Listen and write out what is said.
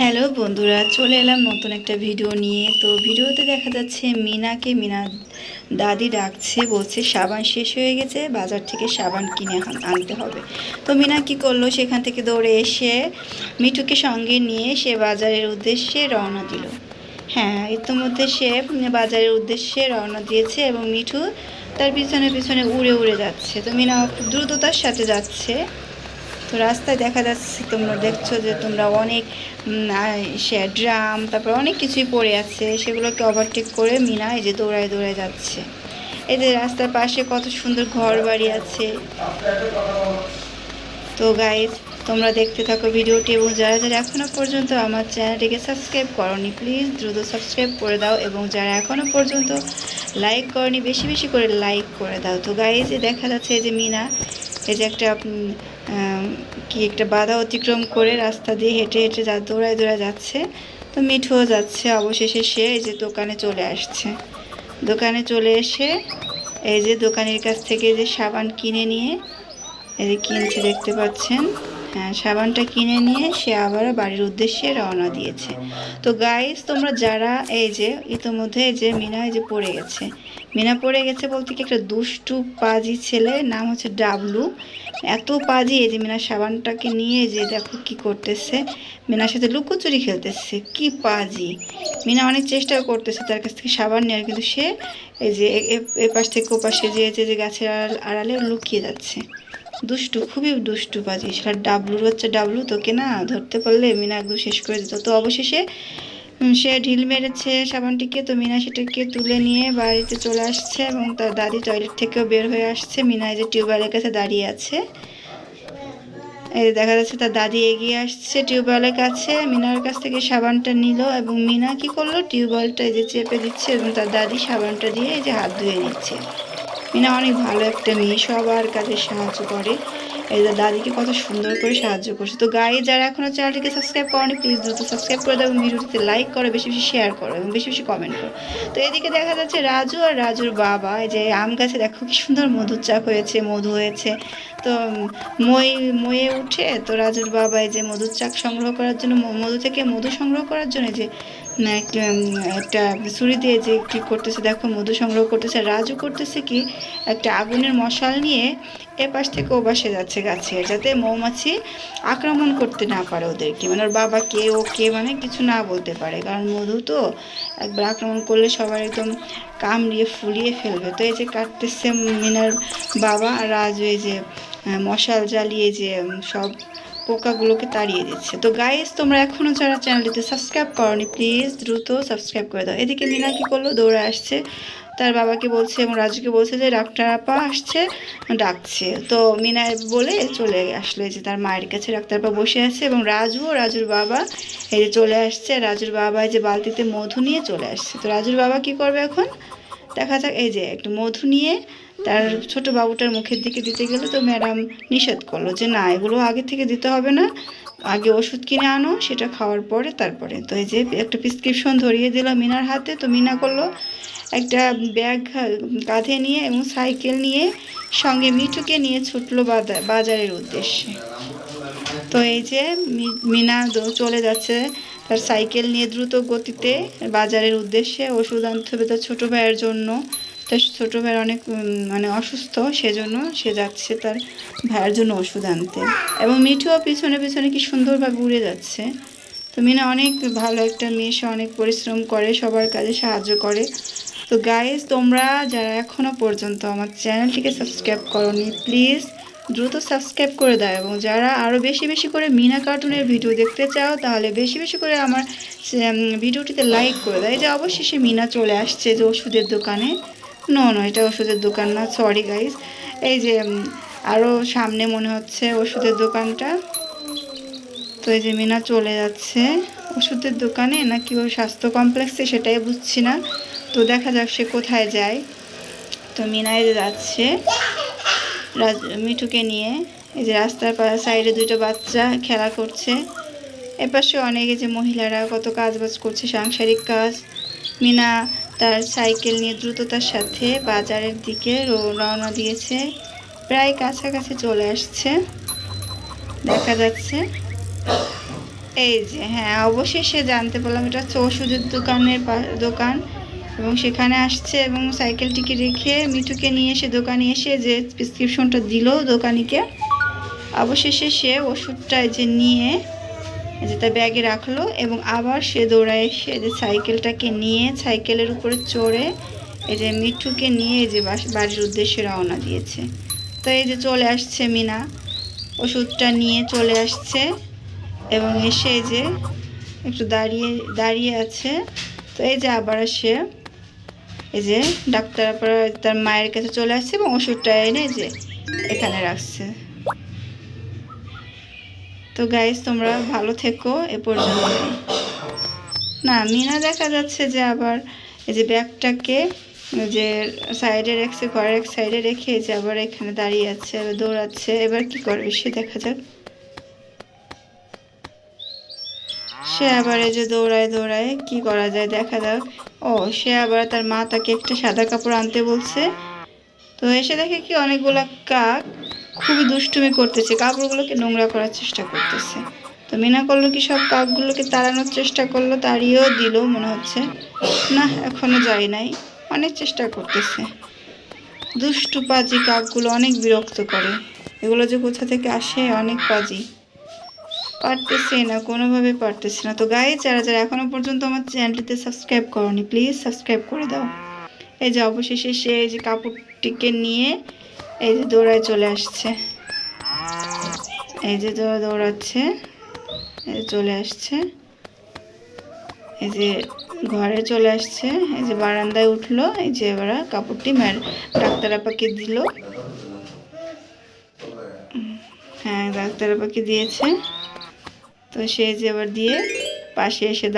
Hello বন্ধুরা, চলে এলাম নতুন একটা ভিডিও নিয়ে। তো ভিডিওতে দেখা যাচ্ছে মিনাকে মিনা দাদি ডাকছে, বলছে সাবান শেষ হয়ে গেছে, বাজার থেকে সাবান কিনে আন- আনতে হবে। তো মিনা কি করল? সেখান থেকে দৌড়ে এসে মিঠুকে সঙ্গে নিয়ে সে বাজারের উদ্দেশ্যে রওনা দিল। হ্যাঁ ইতিমধ্যে সে বাজারের উদ্দেশ্যে রওনা দিয়েছে এবং মিঠু তার পিছনে পিছনে উড়ে উড়ে যাচ্ছে। তো মিনা দ্রুততার সাথে যাচ্ছে। তো রাস্তায় দেখা যাচ্ছে তোমরা দেখছ যে তোমরা অনেক ড্রাম, তারপর অনেক কিছুই পড়ে আছে, সেগুলোকে ওভারটেক করে মিনা এই যে দৌড়ায় দৌড়ায় যাচ্ছে। এই যে রাস্তার পাশে কত সুন্দর ঘর বাড়ি আছে। তো গাইজ তোমরা দেখতে থাকো ভিডিওটি এবং যারা যারা এখনও পর্যন্ত আমার চ্যানেলটিকে সাবস্ক্রাইব করনি প্লিজ দ্রুত সাবস্ক্রাইব করে দাও এবং যারা এখনও পর্যন্ত লাইক করনি, বেশি বেশি করে লাইক করে দাও। তো গাইজ দেখা যাচ্ছে এই যে মিনা এই যে একটা কি একটা বাধা অতিক্রম করে রাস্তা দিয়ে হেঁটে হেঁটে যা, দৌড়ায় দৌড়ায় যাচ্ছে। তো মিঠুও যাচ্ছে, অবশেষে সে এই যে দোকানে চলে আসছে। দোকানে চলে এসে এই যে দোকানের কাছ থেকে যে সাবান কিনে নিয়ে এই যে কিনছে, দেখতে পাচ্ছেন। সাবানটা কিনে নিয়ে সে আবার বাড়ির উদ্দেশ্যে রওনা দিয়েছে। তো গাইস তোমরা যারা এই যে, ইতোমধ্যে যে মিনা এই যে পড়ে গেছে। মিনা পড়ে গেছে বলতে কি একটা দুষ্টু পাজি ছেলে, নাম হচ্ছে ডাবলু। এত পাজি এই যে মিনা সাবানটাকে নিয়ে যে দেখো কি করতেছে। মিনার সাথে লুকোচুরি খেলতেছে, কি পাজি। মিনা অনেক চেষ্টা করতেছে তার কাছ থেকে সাবান নেওয়ার, কিন্তু সে এই যে এ- পাশ থেকে ও পাশে যে যে গাছের আড়ালে লুকিয়ে যাচ্ছে। দুষ্টু, খুবই দুষ্টু বাজি। সেটা ডাবলুর হচ্ছে ডাবলু তোকে না ধরতে পারলে মিনা একদম শেষ করে দিত। তো অবশেষে সে ঢিল মেরেছে সাবানটিকে। তো মিনা সেটাকে তুলে নিয়ে বাড়িতে চলে আসছে এবং তার দাদি টয়লেট থেকেও বের হয়ে আসছে। মিনা এই যে টিউবওয়েলের কাছে দাঁড়িয়ে আছে। এই দেখা যাচ্ছে তার দাদি এগিয়ে আসছে টিউবওয়েলের কাছে। মিনার কাছ থেকে সাবানটা নিল এবং মিনা কি করল? টিউবওয়েলটা এই যে চেপে দিচ্ছে এবং তার দাদি সাবানটা দিয়ে এই যে হাত ধুয়ে নিচ্ছে। মিনা অনেক ভালো একটা মেয়ে, সবার কাজে সাহায্য করে। এই যে দাদিকে কত সুন্দর করে সাহায্য করছে। তো গায়ে যারা এখনও চ্যানেলটিকে সাবস্ক্রাইব করেনি প্লিজ দ্রুত সাবস্ক্রাইব করে দাও এবং ভিডিওটিতে লাইক করো, বেশি বেশি শেয়ার করো এবং বেশি বেশি কমেন্ট করো। তো এদিকে দেখা যাচ্ছে রাজু আর রাজুর বাবা, এই যে আম গাছে দেখো কি সুন্দর মধুর চাক হয়েছে, মধু হয়েছে। তো মই ময়ে উঠে তো রাজুর বাবা এই যে মধুর চাক সংগ্রহ করার জন্য, মধু থেকে মধু সংগ্রহ করার জন্য যে একটা ছুরি দিয়ে যে কি করতেছে, দেখো, মধু সংগ্রহ করতেছে রাজু করতেছে কি, একটা আগুনের মশাল নিয়ে এ পাশ থেকে ও পাশে যাচ্ছে গাছে, যাতে মৌমাছি আক্রমণ করতে না পারে ওদেরকে। মানে ওর বাবা কে, ও কে মানে কিছু না বলতে পারে, কারণ মধু তো একবার আক্রমণ করলে সবার একদম কামড়িয়ে ফুলিয়ে ফেলবে। তো এই যে কাটতেছে মিনার বাবা রাজু, এই যে মশাল জ্বালিয়ে যে সব পোকাগুলোকে তাড়িয়ে দিচ্ছে। তো গাইস তোমরা এখনও যারা চ্যানেলটিতে সাবস্ক্রাইব করনি প্লিজ দ্রুত সাবস্ক্রাইব করে দাও। এদিকে মিনা কি করল? দৌড়ে আসছে। তার বাবাকে বলছে এবং রাজুকে বলছে যে, ডাক্তার আপা আসছে, ডাকছে। তো মিনা বলে চলে আসলো। যে তার মায়ের কাছে ডাক্তার আপা বসে আছে এবং রাজু ও রাজুর বাবা এই যে চলে আসছে। রাজুর বাবা এই যে বালতিতে মধু নিয়ে চলে আসছে। তো রাজুর বাবা কি করবে এখন? দেখা যাক, এই যে একটু মধু নিয়ে তার ছোট বাবুটার মুখের দিকে দিতে গেলে তো ম্যাডাম নিষেধ করল যে না, এগুলো আগে থেকে দিতে হবে না, আগে ওষুধ কিনে আনো, সেটা খাওয়ার পরে তারপরে। তো এই যে একটা প্রেসক্রিপশন ধরিয়ে দিল মিনার হাতে, তো মিনা করল একটা ব্যাগ কাঁধে নিয়ে এবং সাইকেল নিয়ে সঙ্গে মিঠুকে নিয়ে ছুটলো বাজারের উদ্দেশ্যে। তো এই যে মিনা চলে যাচ্ছে তার সাইকেল নিয়ে দ্রুত গতিতে বাজারের উদ্দেশ্যে ওষুধ আনতে হবে। তার ছোটো ভাইয়ের জন্য, তার ছোটো ভাইয়ের অনেক মানে অসুস্থ, সেজন্য সে যাচ্ছে তার ভাইয়ের জন্য ওষুধ আনতে। এবং মিঠুও পিছনে পিছনে কি সুন্দরভাবে উড়ে যাচ্ছে। তো মিনা অনেক ভালো একটা মেয়ে, সে অনেক পরিশ্রম করে, সবার কাজে সাহায্য করে। তো গাইজ তোমরা যারা এখনও পর্যন্ত আমার চ্যানেলটিকে সাবস্ক্রাইব করনি প্লিজ দ্রুত সাবস্ক্রাইব করে দাও এবং যারা আরও বেশি বেশি করে মিনা কার্টুনের ভিডিও দেখতে চাও, তাহলে বেশি বেশি করে আমার ভিডিওটিতে লাইক করে দাও। এই যে অবশেষে মিনা চলে আসছে যে ওষুধের দোকানে। নো নো এটা ওষুধের দোকান না সরি গাইজ এই যে আরও সামনে মনে হচ্ছে ওষুধের দোকানটা। তো এই যে মিনা চলে যাচ্ছে ওষুধের দোকানে, নাকি ওই স্বাস্থ্য কমপ্লেক্সে সেটাই বুঝছি না। তো দেখা যাক সে কোথায় যায়। তো মিনায় যাচ্ছে। রাজ- মিঠুকে নিয়ে এই যে রাস্তার সাইডে দুটো বাচ্চা খেলা করছে। এপাশে অনেকে যে মহিলারা কত কাজ বাজ করছে, সাংসারিক কাজ। মিনা তার সাইকেল নিয়ে দ্রুততার সাথে বাজারের দিকে রওনা দিয়েছে। প্রায় কাছাকাছি চলে আসছে। দেখা যাচ্ছে। এই যে হ্যাঁ অবশ্যই সে জানতে পারলাম এটা হচ্ছে ওষুধের দোকানের দোকান। এবং সেখানে আসছে এবং সাইকেলটিকে রেখে মিঠুকে নিয়ে এসে দোকানে এসে যে প্রেসক্রিপশনটা দিল দোকানিকে, অবশেষে সে ওষুধটা যে নিয়ে যে তার ব্যাগে রাখল এবং আবার সে দৌড়ায় এসে যে সাইকেলটাকে নিয়ে সাইকেলের উপরে চড়ে এই যে মিঠুকে নিয়ে যে বাড়ির উদ্দেশ্যে রওনা দিয়েছে। তো এই যে চলে আসছে মিনা, ওষুধটা নিয়ে চলে আসছে এবং এসে যে একটু দাঁড়িয়ে দাঁড়িয়ে আছে। তো এই যে আবার সে এই যে ডাক্তার তার মায়ের কাছে চলে আসছে এবং ওষুধটা এনে যে এখানে রাখছে। তো গাইজ তোমরা ভালো থেকো, এ পর্যন্ত না, মিনা দেখা যাচ্ছে যে আবার এই যে ব্যাগটাকে যে সাইডে রেখেছে, ঘরের এক সাইডে রেখে যে আবার এখানে দাঁড়িয়ে আছে দৌড়াচ্ছে। এবার কি করবে সে দেখা যাক। সে আবার এই যে দৌড়ায় দৌড়ায় কি করা যায় দেখা যাক। ও, সে আবার তার মা তাকে একটা সাদা কাপড় আনতে বলছে। তো এসে দেখে কি অনেকগুলা কাক খুবই দুষ্টুমি করতেছে, কাপড়গুলোকে নোংরা করার চেষ্টা করতেছে। তো মিনা করল কি সব কাকগুলোকে তাড়ানোর চেষ্টা করল, তাড়িয়েও দিল, মনে হচ্ছে, না, এখনও যায় নাই। অনেক চেষ্টা করতেছে। দুষ্টু পাজি কাকগুলো অনেক বিরক্ত করে। এগুলো যে কোথা থেকে আসে, অনেক পাজি। পারতেছে না কোনোভাবে পারতেছে না। তো গায়ে যারা যারা এখনও পর্যন্ত আমার চ্যানেলটিতে সাবস্ক্রাইব করনি প্লিজ সাবস্ক্রাইব করে দাও। এই যে অবশেষে সে এই যে কাপড়টিকে নিয়ে এই যে দৌড়ায় চলে আসছে। এই যে দৌড়া- দৌড়াচ্ছে, এই চলে আসছে। এই যে ঘরে চলে আসছে, এই যে বারান্দায় উঠল, এই যে এবার কাপড়টি ম্যার ডাক্তার আপাকে দিল। হ্যাঁ ডাক্তার আপাকে দিয়েছে। তো সে যে দিয়ে পাশে এসে